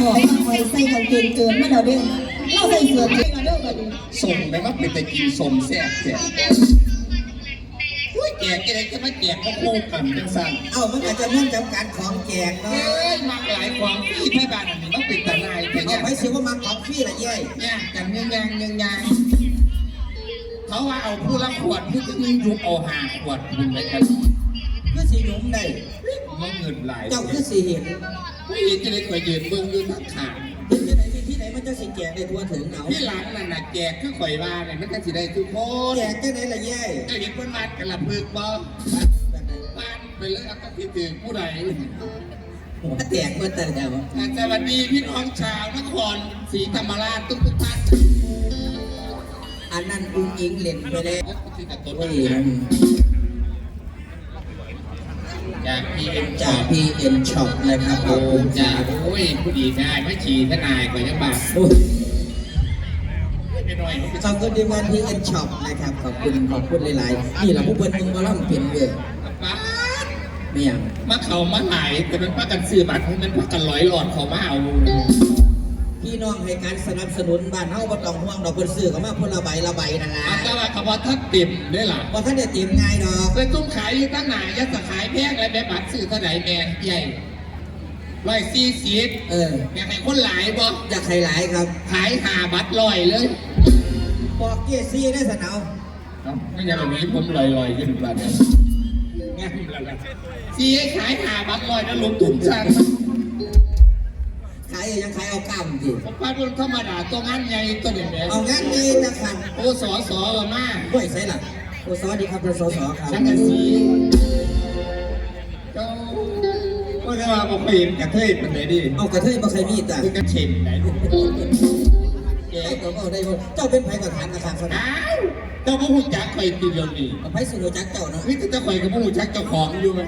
บอกว่าคอยใส่กางเกงเกินมาแล้วเด้อเราใส่เสื้อเกินมาเด้อบัดนี้ส่งไปว่าเป็นแต่กินสมแซ่บแซ่บอุ้ยแจกอะไรจะมาแจกก็คู่กันจังสั่นเอ้ามันอาจจะเนื่องจากการของแจกเอ้เนาะยมาหลายความพี่แม่บ้านนี่ต้องเป็นตาลายแต่เอาเนี่ยไปสิว่ามาของฟรีละเย้ยเนี่ยกันยังยังยังยังเขาว่าเอาผู้ละขวดผู้จะมียุบเอาหาขวดคุณไปกันคือสีหนุ่มได้มันเงินหลายเจ้าคือสีเห็น ไม่จะได้คอยยืนเบื้องยืนทักขาเห็นที่ไหนมีที่ไหนมันจะสิแจกได้ทั่วถึงเอาที่หลังนั่นน่ะแจกคือข่อยว่าเนี่ยมันก็สิได้ทุกคนแจกที่ไหนละเย้ยเจ้าเห็นคนมัดกันละพึกบ่บ้านไปเลยเอาก็คิดถึงผู้ใดถ้าแจกเมื่อแต่เดียวอ่าสวัสดีพี่น้องชาวนครศรีธรรมราชทุกทุกๆท่านอันนั้นอุ้งอิงเล่นไปแล้ วที่กับตัวโอ้ยจากพี่เอ็มจาก PN Shop นะครับขโอ้อบคุณคจารับกโอ้ยผู้ดีได้ไม่ฉี่ทนายกว่ายังบาทโอ้ยไปหน่อยมันเป็นขอบคุณดีวัน PN Shop นะครับขอบคุณขอบคุณหลายๆนี่แหละผู้เพิ่นมึงมาล่ำเปลี่ยนเลยบ้าไม่ยัง มาเขามาหลายแต่เป็นพักกันซื้อบัตรให้มันพักกันร้อยหลอดเขามาเอาพี่ น้องให้การสนับสนุนบ้านเฮาบ่ต้องห่วงดอกเพิ่นซื้อเข้ามาคนละใบละใบนั่นล่ะเอาแต่ว่าคำว่าถ้าเต็มได้หรอบ่ทันได้เตรียมง่ายดอกเคยตุ้มขายอยู่ตั้งหนายัดจะขายแพงอะไรแบบบัตรซื้อเท่าไหร่แม่ใหญ่ร้อยสี่สิบเอออยากให้คนหลายบ่อยากให้หลายครับ ขายหาบัตรลอยเลยบอกเกียร์ซีได้สนาวไม่อย่างแบบนี้ผมลอยลอยๆขึ้นมาเนี่ยแง่ละละซีให้ขายหาบัตรลอยแล้วลงทุนสร้าง ขายยังขายเอาก้ามสิผมพาดนธรรมดาตัวงานใหญ่ตัวเด่นแหเอางั้นนี่นะคันโอ้สอสอมามาห้วยไสล่ะโอ้สวัสดีครับท่านสสครับสังกะสีเจ้าก็จะมาบอกเห็นกระเทยเป็นไหนดิเอากระเทยบ่เคยมีจ้ะคือกระเฉดไหนดิเอ้ยผมเอาได้บ่เจ้าเป็นไผกับฐานกระทางสนาอ้าวเจ้าพ่อหูจักใครตีเดียวนี่เอาไผสิรู้จักเจ้าเนาะนี่เจ้าใครกับพ่อหูจักเจ้าของอยู่ไหม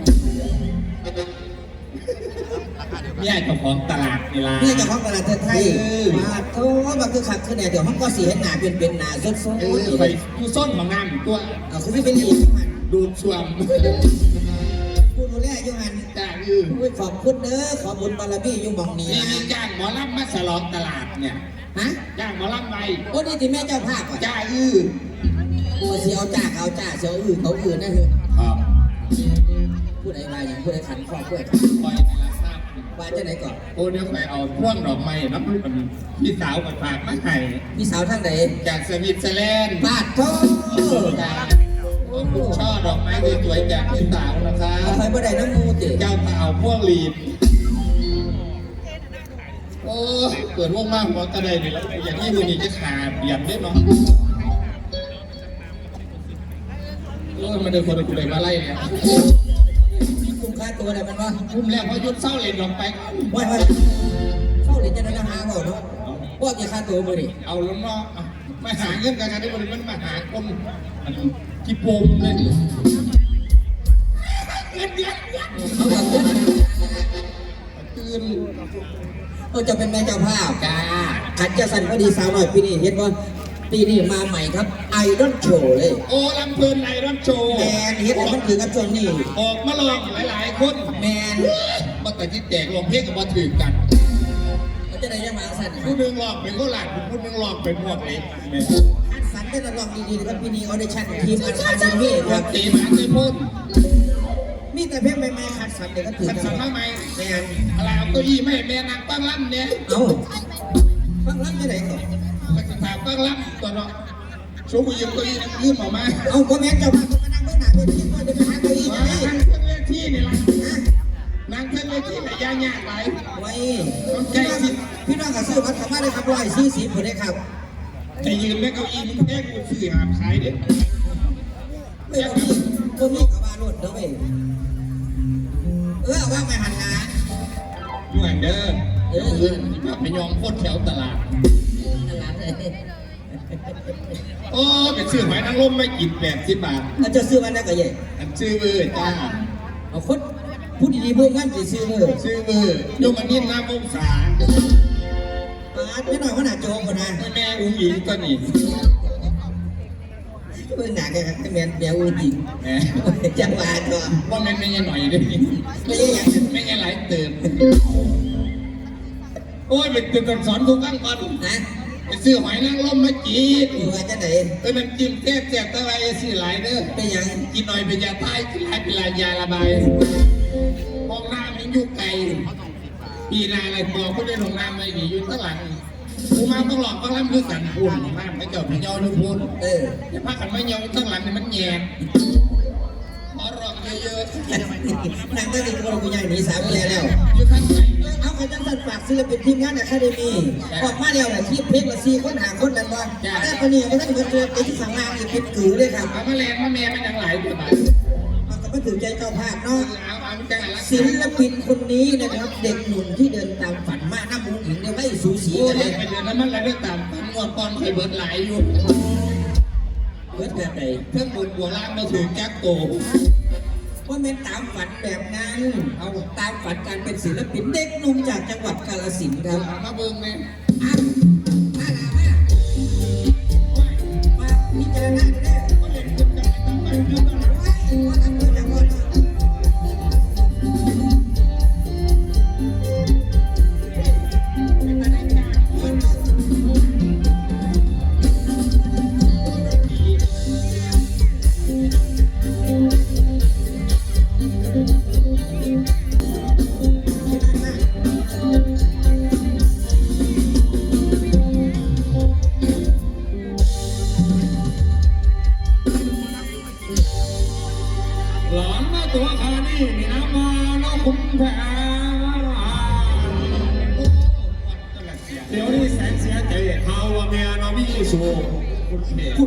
เนี่ยเจ้าของตลาดนี่ล่ะ นี่เจ้าของตลาดเทศไทยเออ มาโธ่มาคือขับขึ้นเนี่ยเดี๋ยวห้องก็สิเห็นหน้าเป็นเป็นหน้าสดเออๆไปอยู่ส้นของน้ำตัว เอาคือสิเป็นอีกมันดูดช่วงผู้ดูแลอยู่หันจ้าอืออุ้ยขอบคุณเด้อขอบุญบารมีอยู่หม่องนี้นี่นะมีจ้างหมอลำมาสลองตลาดเนี่ยฮะจ้างหมอลำไปโอ้นี่ที่แม่เจ้าภาพอะจ้าอือโอ้สิเอาจ้าเอาจ้าเสียวอื่นเขาอื่นนะเฮ้ยครับผู้ใดมาอย่างผู้ใดขันข้อผู้ใดคอยในละทราบ ว่าจะไหนก่อนโอ้เดี๋ยวไปเอาพ่วงดอกไม้น้ำมันพี่สาวกับฝากมาให้พี่สาวทางไหนจากสวิตเซอร์แลนด์บาดโธ่จากโอ้ผมชอบดอกไม้สวยๆจากพี่สาวนะครัเอาบไปบ่ได้น้ำมูติเจ้าสาวพ่วงลีดโอ้เปิดวงมากหัวกระไดนี่แล้วอย่างนี้มือนี้จะขาดเบียดได้เนาะโอ้ยมันเดินคนกูเลยมาไล่เนี่ยคุ้มค่า ตัวได้มันวะพุ่มแรกพอยุดเศร้าเลยลงไปว่าว่าเข้าเรียนจะได้ราคาเปล่าเนาะว่าจะค่าตัวมือดิเอาแล้วเนาะอะมาหาเงินกันกันได้บริมันมาหาคนอันที่โปมเลยเงินเดือนเขาแบบว่าตื่นเขาจะเป็นแม่เจ้าภาพจ้าขันจะสั่นพอดีสาวหน่อยปีนี้เห็นว่า ปีนี้มาใหม่ครับไอดอลโชว์เลยโอ้ลำเพลินไอรอนโชว์แมนเฮ็ดให้มันถือกับช่วงนี้ออกมาลองหลายๆคนแมนมาแต่ที่แตกลงเพลงกับมาถือกันเขาจะได้ยังมาสั่นผู้หนึงลองเป็นโคราชผู้หนึงลองเป็นหมวกเหล็กอันสันได้ตลองดีๆนะครับปีนี้ออเดชั่นทีมอันสันซิมี่หมควรักบตีหมาเคยพ่นมีแต่เพลงใหม่ๆคัดสันเดี๋ยวก็ถือขันกัสันนมาไหมแมนอะไรเอาเก้าอี้ไม่ให้แม่นางตั้งล่ำเนี่ยเอ้าฟังรับจะไหนก่อน ไปสถานตั้งล่ำตัวเนาะชูมือยืมเก้าอี้นั่งยื่นออกมาเอาก็แม่นเจ้าภาพมานั่งเบื้องหน้าเวทีก่อนเดี๋ยวไปหาเก้าอี้มาจะนั่งเครื่องเล่นที่นี่ล่ะนั่งเครื่องเล่นที่ไหนยางยากไหลไว้พี่น้องพี่น้องกับซื้อบัตรเข้ามาได้ครับร้อยสี่สิบคนได้ครับจะยืนได้เก้าอี้มันแค่กูซื้อหาขายเด็ดไม่ก็มีก็มีกับบ้านรถเด้อเว้ยเออว่าไม่หันงานอยู่หันเด้อเออเออที่ภาพไปยองโคตรแถวตลาด นั่นแหละเลยโอ้เป็นซื้อหอยนางรมไม่กินแปดสิบบาทเราจะซื้อวันนั้นก็ใหญ่อันซื้อเบอร์จ้าเอาคนพูดดีๆเพื่อนกันจะซื้อเลยซื้อเบอร์โยมอันนี้น้ำองศาปาดไม่หน่อยว่าหนาโจงคนนะแม่อุ้งหญิงก็นี่เพื่อนหนาแกครับแม่แม่อุ้งหญิงแหมจังหวะก็ว่าแม่ไม่ยังหน่อยเด้ไม่ใช่อย่างนั้นไม่ยังหลายเติมโอ้ยเป็นเป็นสอนทุกขั้นก่อนนะ ไปซื้อหอยนางรมมาจีบอยู่ว่าจะไหนเอ้ยมันจิ้มแซ่บแซ่บตะไลสิหลายเด้อเป็นหยังกินหน่อยเป็นยาใต้กินหลายเป็นยาระบายห้องน้ำมันอยู่ไกลปีนาอะไรบอกเขาได้ห้องน้ำไม่ดีอยู่ข้างหลังกูมาต้องหลอกต้องรับคือกันพูดมากไม่เจบไม่ยอมนึกพูดเออแต่พากันไม่ยอมข้างหลังนี่มันแย่ขอ รองเยอะๆนางก็ดีคนกูใหญ่หนีสามเมียแล้วอยู่ข้างในเอาไปจังสันฝากศิลปินทีมงานอะคาเดมี่ออกมาแล้วนะที่เพลงละสี่คนหาคนนั้นว่าแต่ปนี้ก็ต้องเกิดไปที่สังงานอีกเป็นกือเลยครับมาแรงมาแม่มันยังหลายตัวบาทมันก็ไม่ถึงใจเจ้าภาพเนาะศิลปินคนนี้นะครับ เด็กหนุ่มที่เดินตามฝันมากน้ำมูกหญิงเนี่ยไม่สูสีกันเลยไปเดือนนั้นมันอะไรตามพันงวดก่อนเคยเบิร์ดหลายอยู่เบิดแบบไหนเพิ่งบุญบัวล่างมาถึงแจ็คโต ว่าเป็นตามฝันแบบนั้น เอาตามฝันการเป็นศิลปินเด็กหนุ่มจากจังหวัดกาฬสินธุ์ครับเอามาเบิ่งเลยอะมาลามามาพิจารณา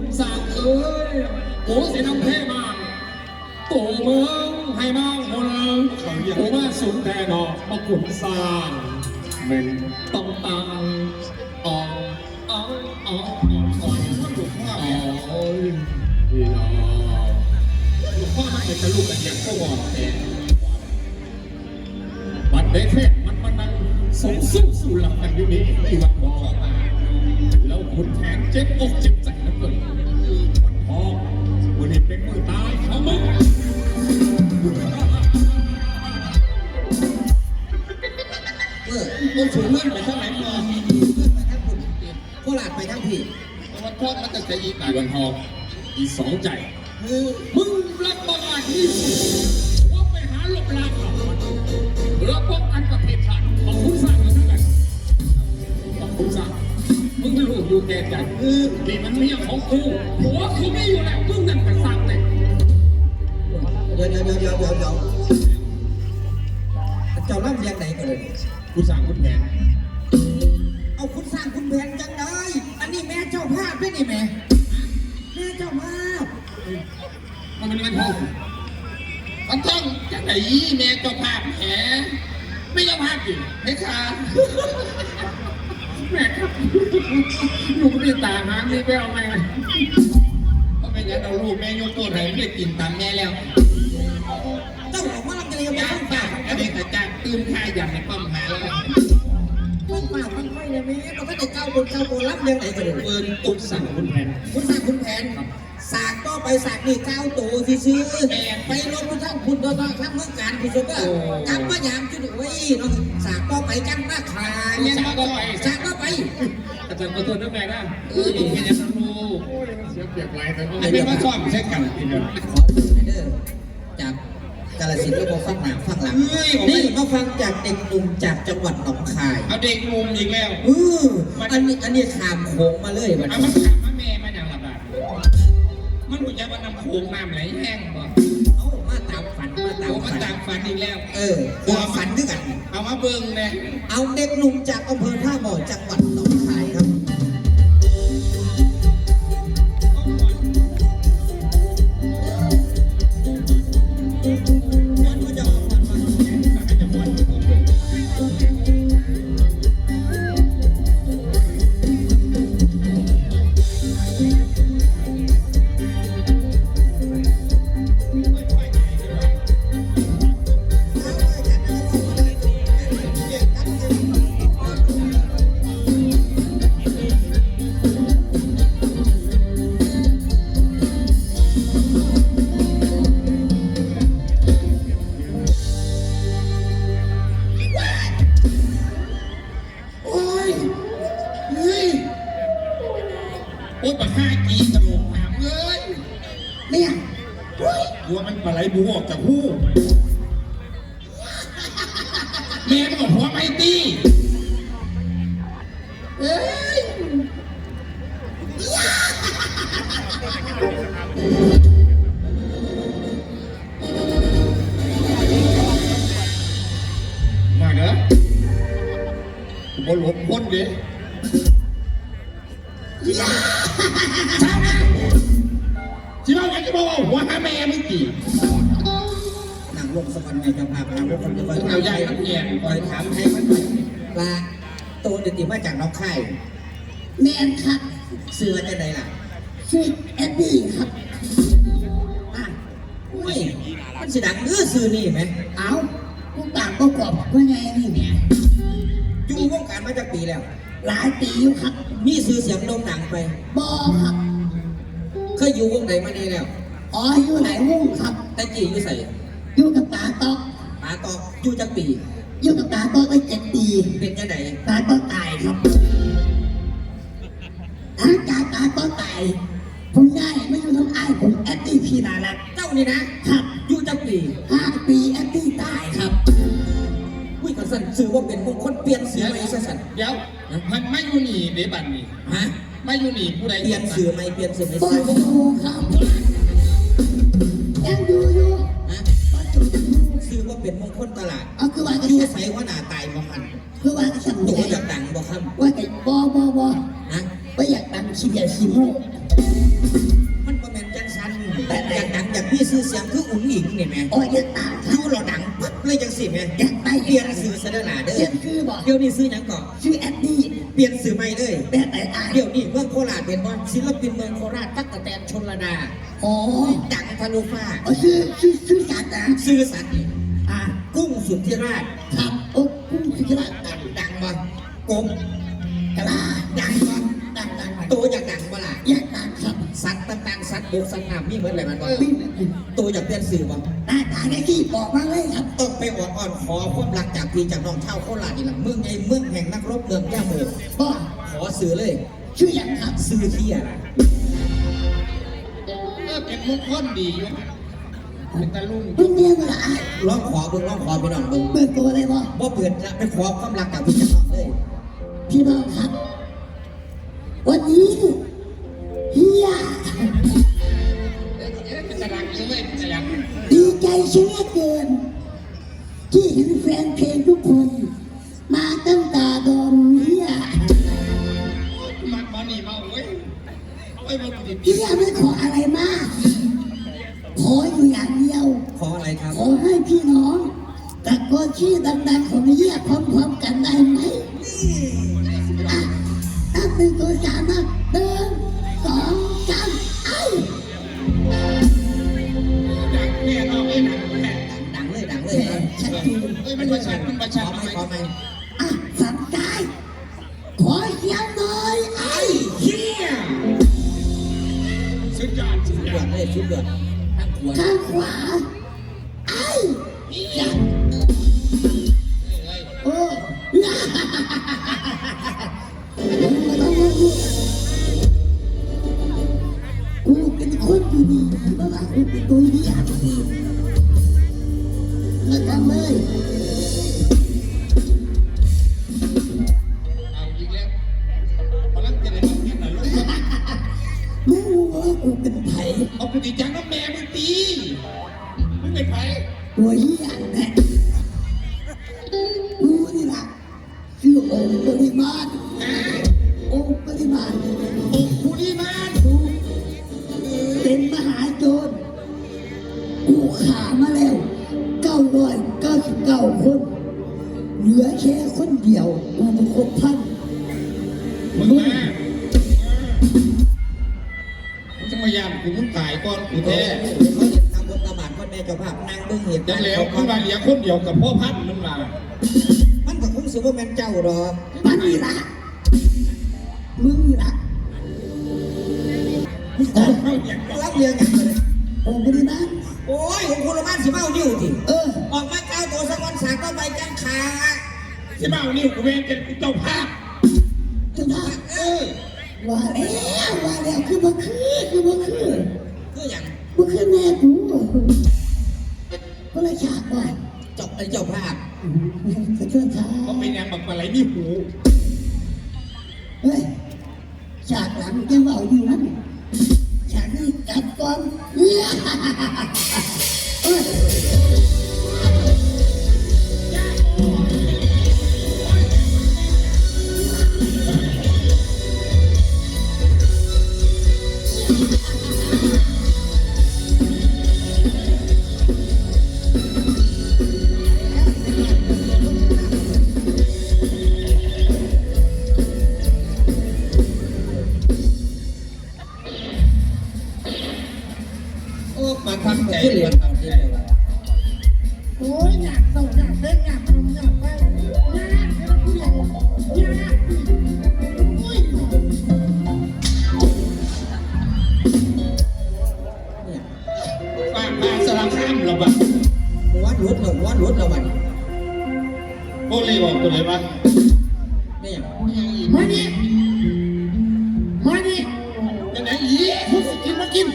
คุณสางเอ้ยโอ้เสีน้ำเท่มากโตเมืองให้มากคนโอ้มาสุดแต่ดอกมาขุนสางมันต้องตังอ๋ออ๋ออ๋ออ๋อถูกออ๋แม่อพี่น้องหลวงพ่อมันเป็นลูกกันอย่างก็บอกแต่บัดเด็กแค่มันมันนั่งสงสู้สู่หลังกันอยู่นี่ไม่วัดบอกแล้วคุณแทนเจ็บอกเจ็บใจ เป็นมือตายเขามึงเออมันสูงเลื่อนไปข้างไหนมอไปทั้งคุณโคราชไปทั้งพี่วันพ่อมันจะจะยิงตายวันทองอีสองใจคือมึงรับประกาศที่ว่าไปหาหลบลาเขาแล้วป้องกันประเทศชาติของคุณสร้างกันด้วยกันของคุณสร้างมึงรู้อยู่แก่ใจคือนี่มันเมียของกูหัวกูไม่อยู่แล้วมึงนั่นเป็นสร้างแต่เดี๋ยวเดี๋ยวเดี๋ยวเดี๋ยวเดี๋ยวเดี๋ยวเจ้าล่ำเรียงไหนกันเลยกูสร้างคุณแผนเอาคุณสร้างคุณแผนจังเลยอันนี้แม่เจ้าภาพไม่นี่แม่แม่เจ้าภาพมันเป็นวันทองมันต้องจะไหนแม่เจ้าภาพแหมไม่เจ้าภาพอยู่ให้ขาแม่ครับลูกนี่ตาหางนี่ไปเอาไงก็ไม่งั้นเอาลูกแม่ยกตัวไหนไม่ได้กินตามแม่แล้ว เจ้าของว่าลำเลียงมาจ้างต้องป้าฝากอันนี้ก็จ้างตื้มค่าอย่างในป้อมหาแล้วต้องฝากต้องค่อยเลยแม่เราก็จะเก้าบนเก้าบนล่ำเรียงไหนกันเลยเปินตุตุ๊กกสั่สั่งงคุณแผนคุณสร้างคุณแผนสากก็ไปสากนี่เก้าตัวที่ซื้อแม่ไปลงทุนทั้งคุณตัวทั้งทั้งเมืองการที่สุดก็กลับมายามจุดไว้เนาะสากก็ไปกันมาขายยังก็ไปสากก็ไปอาจารย์ขอโทษนะแม่นะเออดีแค่นั้นรู้โอ้ยมันเสียเปรียบไรแต่ก็อันนี้มาชอบใช้กันกินเลยขอดูเด้อจาก กาลสินธุ์ก็มาฟังหนังฟังหลังนี่มาฟังจากเด็กหนุ่มจากจังหวัดหนองคายเอาเด็กมุมอีกแล้วเอออันนี้อันนี้ขามโขงมาเลยวันเอานี้มันถามว่าแม่มาอย่างระบาดมันรู้จักว่านำโขงน้ำไหลแห้งบ่เอามาตามฝันมาตามโอ้มันฝันตามฝันอีกแล้ว เออความฝันด้วยกัน เอามาเบิ่งเลยเอาเด็กหนุ่มจากอำเภอท่าบ่อจังหวัดหนองคาย อ้ปะห้ากีตลกหามเลยเนี่ยเฮ้ยกลัวมันปลาไหลบูออกจากหูแม่บอกหัวไม่ตี ที่ว่าอย่างที่บอกว่าหัวหาแม่มึงกี่หนังลงสวรรค์ในกระพาพนังลงสวรรค์คอยถาเอามใหญ่ให้ทั้งแก่คอยถามให้มันลาโตเด็ดติมาจากน้องค่ายแมนครับซื้อมาจากไหนล่ะชื่อแอดดี้ครับ อะอุ้ยมันสิดังเออซื้อนี่ไหมเอากูต่างประกอบว่าไงนี่เนี่ยอยู่วงการมาจากปีแล้ว หลายปีอยู่ครับมีซื้อเสียงโด่งดังไป บอครับ เคยอยู่วงไหนมาดีแล้ว อ๋ออยู่ไหนวงครับ แต่จีอยู่ใส่อยู่กับตาตอกปาตอกอยู่จากปี อยู่กับตาตอกได้เจ็ดปีเป็นยังไงตาตอกตายครับหลังจากตาตอกตายผมได้ไม่อยู่น้ำอ้ายผมแอดดี้พีนาลักเจ้านี่นะครับ อยู่จากปีห้าปีแอดดี้ตายครับอุ้ยกระ สันซื้อว่าเป็นมงคลเปลี่ยนสีใหม่ซะสันเดี๋ยวมันไม่อยู่นี่เดบันนี่ฮะไม่อยู่นี่ผู้ใดเปลี่ยนสื่อใหม่เปลี่ยนสื่อใหม่บอซื้อลดูครับยังอยู่อยู่ฮะบอลดูยังอยู่ซื้อว่าเป็นมงคลตลาดเอาคือว่าจะอยู่สั่นใส่ว่าหน้าตายบ่มันคือว่าจะสั่นตัวไม่อได้ยากดังบ่ครับว่าแต่บอบอบอฮะว่าอยากดังขี้เดียดขี้โม่มันบ่แม่นจังสันแต่อยากดังอยากมีชื่อเสียงคืออุ๋งอิงนี่แหม่โอ้ยอยากดังคอรับยู่เราดั งปั๊บเลยจังสิแหม่อยากไปเปลี่ยนสื่อซะเด้อหล่ะเด้เปลี่อยนชื่อบอกเดี๋ยวนี้ซื้อหยังก่อนชื่อแอดดี้เปลี่ยนสื่อใหม่เลยแต่แต่ตายเดี๋ยวนี้เมืองโคราชเป็นบ่ศิลปินเมืองโคราชตั๊กแตนชนระดาอ๋อดังทะลุฟ้าเอาชื่อชื่อชื่อสัตว์นะซื่อสัตย์นี่อะกุ้งสุทธิราชครับโอ้กุ้งสุธิราชดังดังบ่กบกะลาดังบ่ดังดังตัวอยากดังบ่ล่ะอยากดังครับสัตว์ต่างๆสัตว์บกสัตว์น้ำมีเหมือนอะไรมันบ่ปิ้งตัวอยากเปลี่ยนสื่อบ่ตาตาได้ที่บอกมาเลยครับต้อง ไปอ่อนอ่อนขอความรักจากพี่จากน้องชาวโคราชนี่ล่ะเมืองไงเมืองแห่งนักรบเมืองย่าโมบอกขอสื่อเลย ชื่ออย่างครับสื่อเที่ยล่ะเออเป็นมุกคนดีอยู่เป็นตะลุ่งมึงเรียกว่าอะไรร้องขอเบิ่งร้องขอพี่น้องเบิ่งเปิดตัวเลยบ่บ่เปิดละไปขอความรักจากพี่จากน้องเลยพี่น้องครับ วันนี้เฮียเอ๊ะเป็นตะลังยังไม่เป็นตะลังดีใจเชื่อเกิน ที่เห็นแฟนเพลงทุกคน มาตั้งตาดอนเฮียมันมานี่มาเว้ยเอาไปมาติดเฮียไม่ขออะไรมาก ขออยู่อย่างเดียว ขออะไรครับ ขอให้พี่น้องตะโกนชื่อดังๆของเฮียพร้อมๆกันได้ไหมอะถ้าเป็นตัวสามนะหนึ่งสองสามไอ้ดังเนี่ยเราไม่ดังแค่ดังเลยดัง เลยแหมชัดเจนเอ้ยมันประชันมันประชัอไหมขอไหมอะฝั่งซ้ายขอเสียงหน่อยไอ้เฮียสุดยอดสุดยอดเลยสุดยอดทั้งขวดข้างขวาไอ้ยันโอ้ ขามาแล้วเก้าร้อยเก้าสิบเก้าคน เหลือแค่คนเดียวกูเป็นคนพันมึงมามึงจะมายามกูมึงตายก่อนกูแท้แท้เขาเห็นตามบทตามบาทคนแม่เจ้าภาพนางเบิ่งเหตุจักางรณ์แล้วเขาคือมาเหลียคนเดียวกับพ่อพัดมันมา มันก็คงสิว่าแม่นเจ้าดอกมันนี่ละ สิเมานิ้วทีเออออกมาเก้าตัวสักวันสากก็ไปจังขาที่บ้านนี่กูเวนเป็นเจ้าภาพเจ้าภาพเออว่าแล้วว่าแล้วคือบ่คือคือบ่คือคืออย่างบ่คือแม่กูก็เลยฉากว่าเจ้าไอ้เจ้าภาพขอโทษครับเขาเป็นยังแบบอะไรนี่หูเฮ้ยฉากหลังแกเว่าอยู่นั่นฉากนี้กลับก่อน เฮ้ วัดรถเราวัดรถเราวันโอ้เลยบอกตัวเลยว่าไม่ย่างมาดิมาดิเป็นไหนอีกมึงสิกินมากิน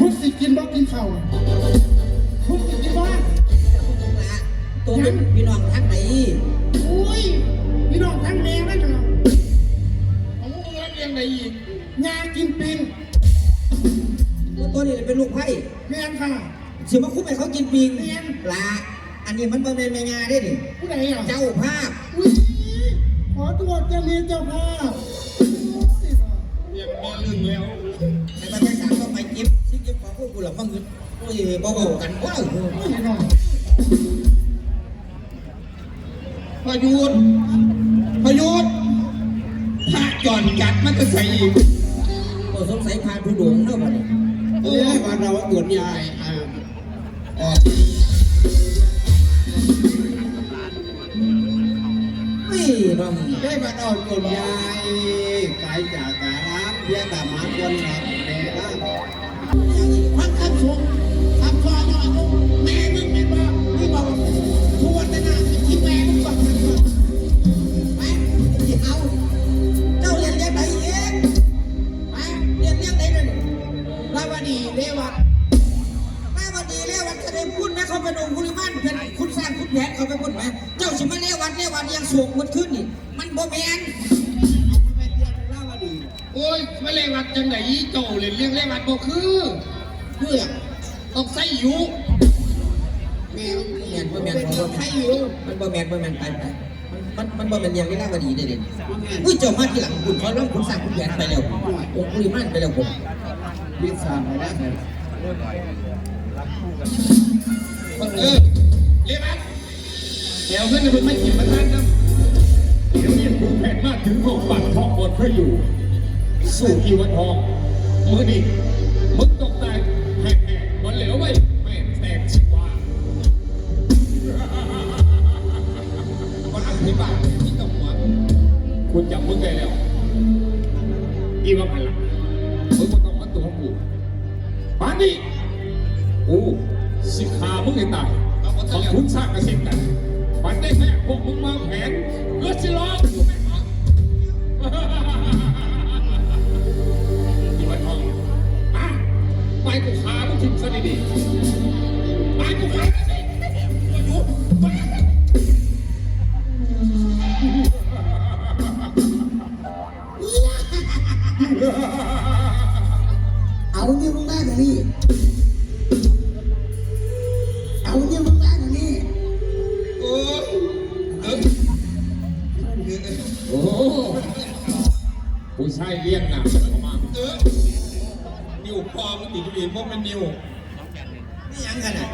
มึงสิกินบ่กินข้าวมึงสิกินบ่ตัวเป็นพี่น้องทักไหนโอ้ยพี่น้องทั้งแม่ไม่เหรอของมึงรับยังไงอีกยากินปิงตัวนี้เป็นลูกไพ่แม่ค่ะ สิมาคุ้มให้เขากินปิงลาอันนี้มันเป็นแม่งาได้ดิผู้ใดอะเจ้าภาพอุ้ยขอตัวเจ้าเมียเจ้าภาพยังแม่ลืมแล้วในประเทศสามต้องไปเก็บซิเก็บของพวกกูหลับบ้างเงินโอ้ยเบาๆกันว้าวพี่น้องพยุดพยุดพระจอนจัดมันจะใส่อีก ก็สงสัยพาผู้หลงเนาะบัดนี้โอ้ยวันเราตรวจยายอ่าออก นี่น้องได้มาเอาจนยายกายจากการ้ำเพียงแต่มาคนหลับ แมนยังไดีเด่นอุ้ยเจ้ามาที่หลังคุณเขาเริ่มคุณสร้างคุณแผนไปแล้วองค์คุลิมันไปแล้วผมวิสามไปแล้วไงเออเรียกมันเดี๋ยวขึ้นจะเป็นไม่กินมาท่านนะเดี๋ยวนี้คุณแผนมากถึงห้องบัตรทองหมดเพื่ออยู่ สู่อีวันทองมือนี่มึงตกแต่แห่ๆวันเหลวไว้แม่แตกชิวาคนอันที่บ้านที่ต้องหัว คุณจับมึงได้แล้วอีว่าไงล่ะมึงมาต้องมาตัวของกูปานนี้กูสิขามึงให้ตายขอบคุณสร้างกระสิบกันปันได้แม่พวกมึงวาแผนเลือดสิล้อกูไม่ฟังอีวันทองมาไปกูขามึงทิ้งซะดีๆไปกูขา นี่ยมึงมาเดี๋ยวนี้เอาเนี่ยมึงมาเดี๋ยวนี้โอ้ยเออโอ้โหผู้ชายเลี้ยงหนักเข้ามาเออนิ้วคอมันติดอยู่เพราะมันนิ้วไม่ยังกันอะ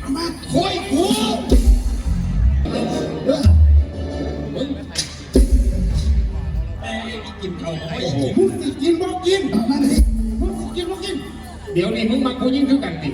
เอามา เดี๋ยวนี้มึงมากูยิ่งคือกันติ